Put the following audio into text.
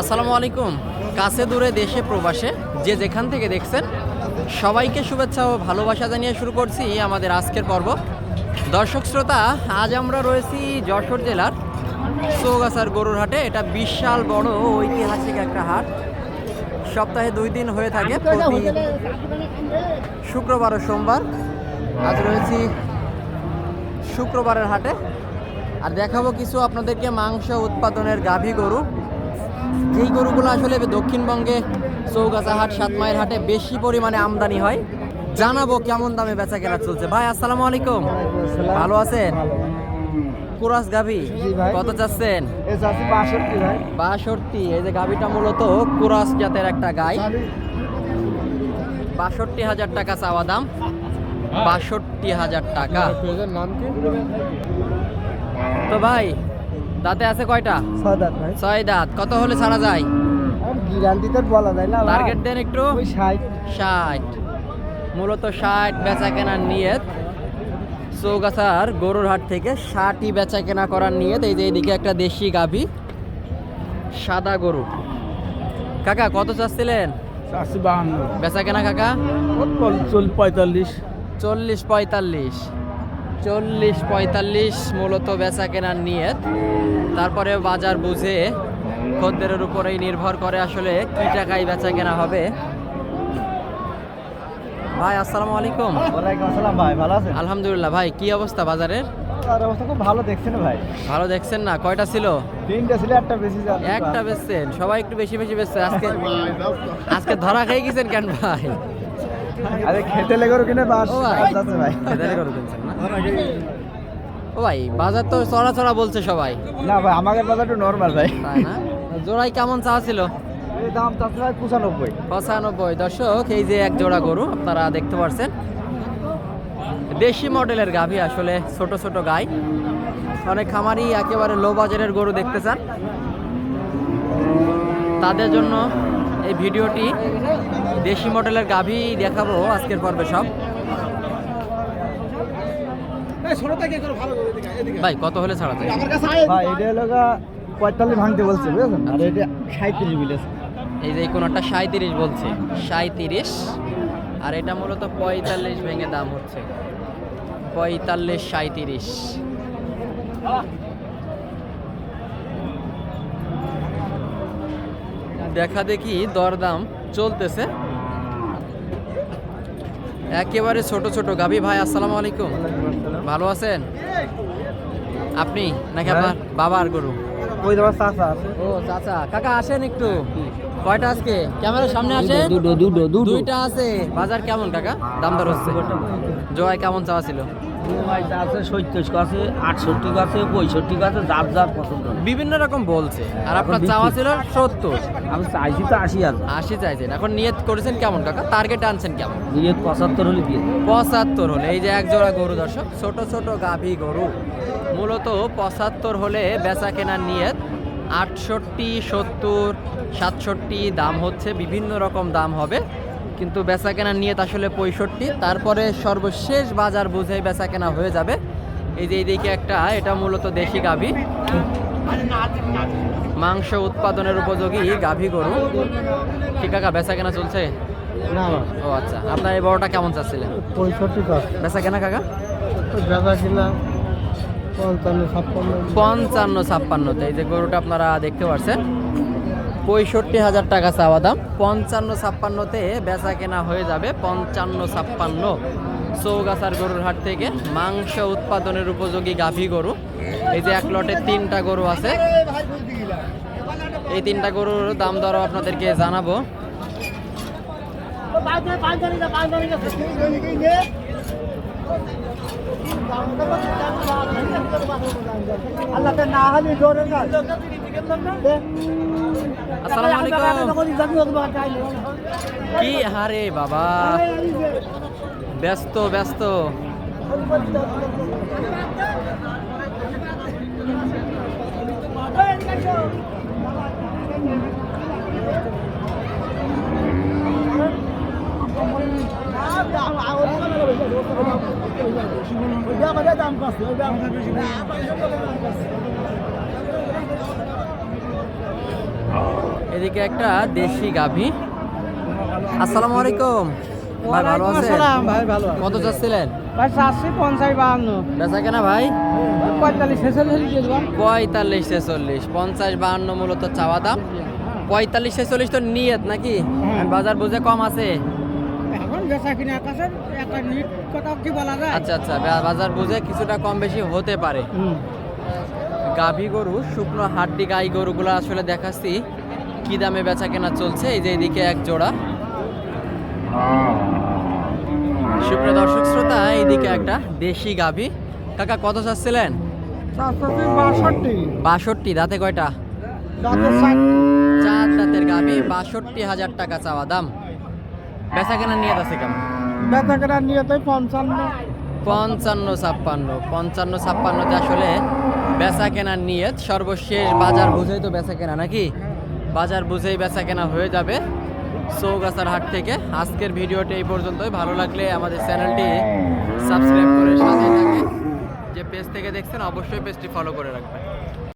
আসসালামু আলাইকুম। কাছে দূরে, দেশে, প্রবাসে যে যেখান থেকে দেখছেন, সবাইকে শুভেচ্ছা ও ভালোবাসা জানিয়ে শুরু করছি আমাদের আজকের পর্ব। দর্শক শ্রোতা, আজ আমরা রয়েছি যশোর জেলার চৌগাছার গরুর হাটে। এটা বিশাল বড় ঐতিহাসিক একটা হাট। সপ্তাহে দুই দিন হয়ে থাকে। শুক্রবার ও সোমবার আজ রয়েছি শুক্রবারের হাটে। আর দেখাবো কিছু আপনাদেরকে মাংস উৎপাদনের গাভী গরু। যেই গরুগুলো আসলে দক্ষিণবঙ্গে চৌগাছা হাট সাত মাইল হাটে বেশি পরিমাণে আমদানি হয় জানাব কেমন দামে বেচা কেনা চলছে। ভাই আসসালামু আলাইকুম। ভালো আছেন? কুরাস গাভী কত চাচ্ছেন? বাষট্টি এই যে গাভীটা মূলত কুরাস জাতের একটা গাই। বাষট্টি হাজার টাকা চাওয়া দাম। বাষট্টি হাজার টাকা। তো ভাই দাঁতে আছে কয়টা? সাদাত ভাই। ছয় দাঁত। কত হলে ছাড়া যায়? আর গ্যারান্টি তো বলা যায় না। টার্গেট দেন একটু। ওই ষাট। ষাট। মূলত ষাট বেচা কেনার নিয়ত। চৌগাছার গরুর হাট থেকে ষাটই বেচা কেনা করার নিয়ত। এই যে এইদিকে একটা দেশি গাভী সাদা গরু। কাকা কত চাচ্ছিলেন? চাষি বাহান্ন। বেচা কেনা কাকা? চল পঁয়তাল্লিশ। চল্লিশ পঁয়তাল্লিশ। চল্লিশ পঁয়তাল্লিশ মূলত বেচা কেনার নিয়ত। তারপরে বাজার বুঝে খদ্দেরের উপরেই নির্ভর করে আসলে কি টাকায় বেচা কেনা হবে। ভাই আসসালামু আলাইকুম। ওয়ালাইকুম আসসালাম ভাই ভালো আছেন? আলহামদুলিল্লাহ ভাই কি অবস্থা বাজারের? আর অবস্থা খুব ভালো দেখছেন ভাই। ভালো দেখছেন না? কয়টা ছিল? তিনটা ছিল একটা বেশি একটা বেচছেন। সবাই একটু বেশি বেশি বেচছে। আজকে আজকে ধরা খেয়ে গেছেন কেন ভাই? আরে খেতে লেগে কিনে বাস ও ভাই। ভাই। খেদালি কিনছেন না? ও ভাই বাজার তো চড়া চড়া বলছে সবাই। না ভাই আমাদের বাজার একটু নর্মাল ভাই। তাই না? জোড়াই কেমন চা ছিল? দাম চাচ্ছে ভাই পঁচানব্বই। পঁচানব্বই। দর্শক এই যে এক জোড়া গরু আপনারা দেখতে পাচ্ছেন দেশি মডেলের গাভী আসলে ছোট ছোট গাই। অনেক খামারি একেবারে লো বাজারের গরু দেখতে চান। তাদের জন্য এই ভিডিওটি দেশি মডেলের গাভী দেখাবো আজকের পর্বে সব। ভাই কত হলে ছাড়া যায় ভাই এটা হলো পঁয়তাল্লিশ ভাঙতে বলছে বুঝেছেন? আর এটা সাঁত্রিশ বিলেছে এই যে কোনটা সাঁত্রিশ বলছে। সাঁত্রিশ আর এটা মূলত পঁয়তাল্লিশ ভেঙে দাম হচ্ছে। পঁয়তাল্লিশ সাঁত্রিশ দেখা দেখি দরদাম চলতেছে। একেবারে ছোট ছোট। গাবি ভাই আসসালামু আলাইকুম। ভালো আছেন? আপনি নাকি আপনার বাবার গরু? ওই তোমার চাষা আছে। ও চাচা। কাকা আসেন একটু। কয়টা আজকে? ক্যামেরার সামনে আসেন। দুটো দুটো দুটো। দুইটা আছে। বাজার কেমন কাকা? দাম দর হচ্ছে। জয় কেমন চাওয়া ছিল? আছে সত্তর আছে আটষট্টি আছে পঁয়ষট্টি আছে যার যার পছন্দ। বিভিন্ন রকম বলছে। আর আপনার চাওয়া ছিল সত্তর। আমি চাইছি তো আশি হাজার। আশি চাইছেন। এখন নিয়ত করেছেন কেমন কাকা? টার্গেট আনছেন কেমন? দিয়ে পঁচাত্তর হলে দিয়ে পঁচাত্তর হলে। এই যে এক জোড়া গরু দর্শক ছোট ছোট গাভী গরু। মূলত পঁচাত্তর হলে বেচা কেনার নিয়ত। আটষট্টি সত্তর সাতষট্টি দাম হচ্ছে বিভিন্ন রকম দাম হবে। কিন্তু বেচা কেনার নিয়ত আসলে পঁয়ষট্টি। তারপরে সর্বশেষ বাজার বুঝে বেচা কেনা হয়ে যাবে। এই যে এইদিকে একটা এটা মূলত দেশি গাভী। মাংস উৎপাদনের উপযোগী গাভী গরু। ঠিক কাকা বেচা কেনা চলছে? ও আচ্ছা আপনার এই বড়টা কেমন চাচ্ছিলেন? পঁয়ষট্টি বেচা কেনা কাকা? বেচা কিনা পঞ্চান্ন, ছাপ্পান্ন। ছাপ্পান্নতে এই যে গরুটা আপনারা দেখতে পাচ্ছেন পঁয়ষট্টি হাজার টাকা চাওয়া দাম। পঞ্চান্ন ছাপ্পান্নতে বেচা কেনা হয়ে যাবে। পঞ্চান্ন, ছাপ্পান্ন চৌগাছার গরুর হাট থেকে। মাংস উৎপাদনের উপযোগী গাভী গরু। এই যে এক লটে তিনটা গরু আছে। এই তিনটা গরুর দাম দরও আপনাদেরকে জানাব। আল্লাহ না হলে জোরে আসসালামু আলাইকুম। কি হারে বাবা। ব্যস্ত ব্যস্ত। দাম পাচ্ছে Oh. এদিকে একটা দেশি গাভী। আসসালামু আলাইকুম। ভাই ভালো আছেন? ভাই ভালো কত চাচ্ছিলেন ভাই চারশো পঞ্চাশ বাহান্ন। বেচা কেনা ভাই? পঁয়তাল্লিশ ছেচল্লিশ পঁয়তাল্লিশ ছেচল্লিশ। পঞ্চাশ বাহান্ন মূলত চাওয়া দাম। পঁয়তাল্লিশ ছেচল্লিশ তো নিয়ত নাকি? হ্যাঁ। বাজার বুঝে কম আছে। বেচা কিনা আকাশের একটা নিট কথা কি বলা যায়? আচ্ছা আচ্ছা বাজার বুঝে কিছুটা কম বেশি হতে পারে। গাভী গরু শুকনো হাড্ডি গাই গরুগুলো আসলে দেখাচ্ছি। কি দামে বেচা কেনা চলছে? এই যে এদিকে এক জোড়া। সুপ্রিয় দর্শক শ্রোতা এইদিকে একটা দেশি গাভী। কাকা কত চাচ্ছিলেন? বাষট্টি। দাঁতে কয়টা? চার দাঁতের গাভী বাষট্টি হাজার টাকা চাওয়া দাম। বেচা কেনা নিয়ে আছে কেমন? বেচা কেনা নিয়ে তো পঞ্চান্ন। পঞ্চান্ন ছাপ্পান্ন। পঞ্চান্ন ছাপ্পান্নতে আসলে বেচা কেনার নিয়ত। সর্বশেষ বাজার বুঝেই তো বেচা কেনা নাকি? বাজার বুঝেই বেচা কেনা হয়ে যাবে চৌগাছার হাট থেকে। আজকের ভিডিওটি এই পর্যন্তই। ভালো লাগলে আমাদের চ্যানেলটি সাবস্ক্রাইব করে সাথে থাকে যে পেজ থেকে দেখছেন অবশ্যই পেজটি ফলো করে রাখবেন।